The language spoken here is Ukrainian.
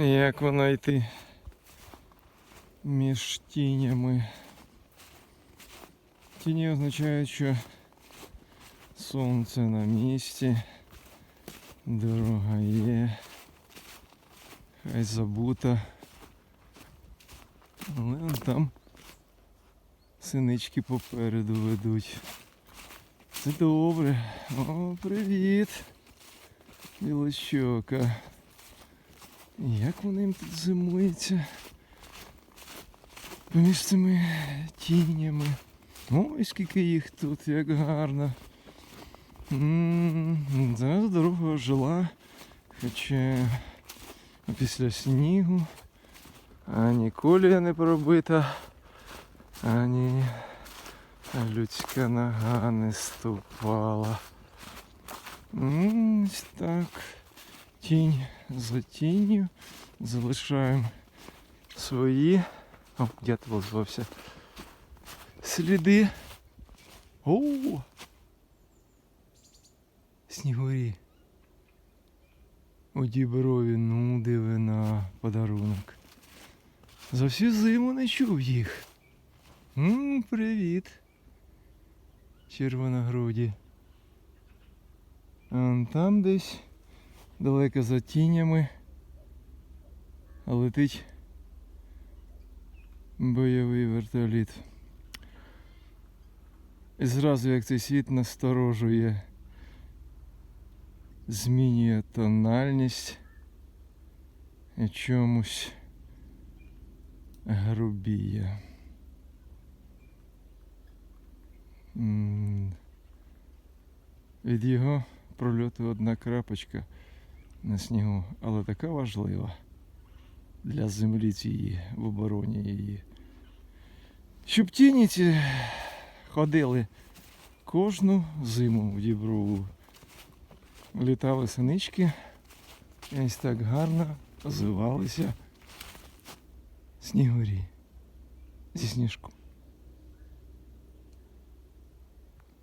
Як воно йти між тінями. Тіні означають, що сонце на місці, дорога є, хай забута. Але он там синички попереду ведуть. Це добре. О, привіт. Як вони їм тут зимується? Поміж цими тінями. Ой, скільки їх тут, як гарно. Зараз дорога ожила, хоча після снігу ані колія не пробита, ані людська нога не ступала. Ось так. Тінь за тінню. Залишаємо свої. О, дятел озвався. Сліди. О! Снігурі. У діброві, ну диви на подарунок. За всю зиму не чув їх. М, привіт. Червоногруді. А там десь далеко за тінями летить бойовий вертоліт. І зразу як цей світ насторожує, змінює тональність і чомусь грубіє. Від його прольоту одна крапочка на снігу, але така важлива для землі цієї в обороні її. Щоб тіні ці ходили кожну зиму в Діброву. Літали синички, і ось так гарно озивалися снігурі зі сніжком.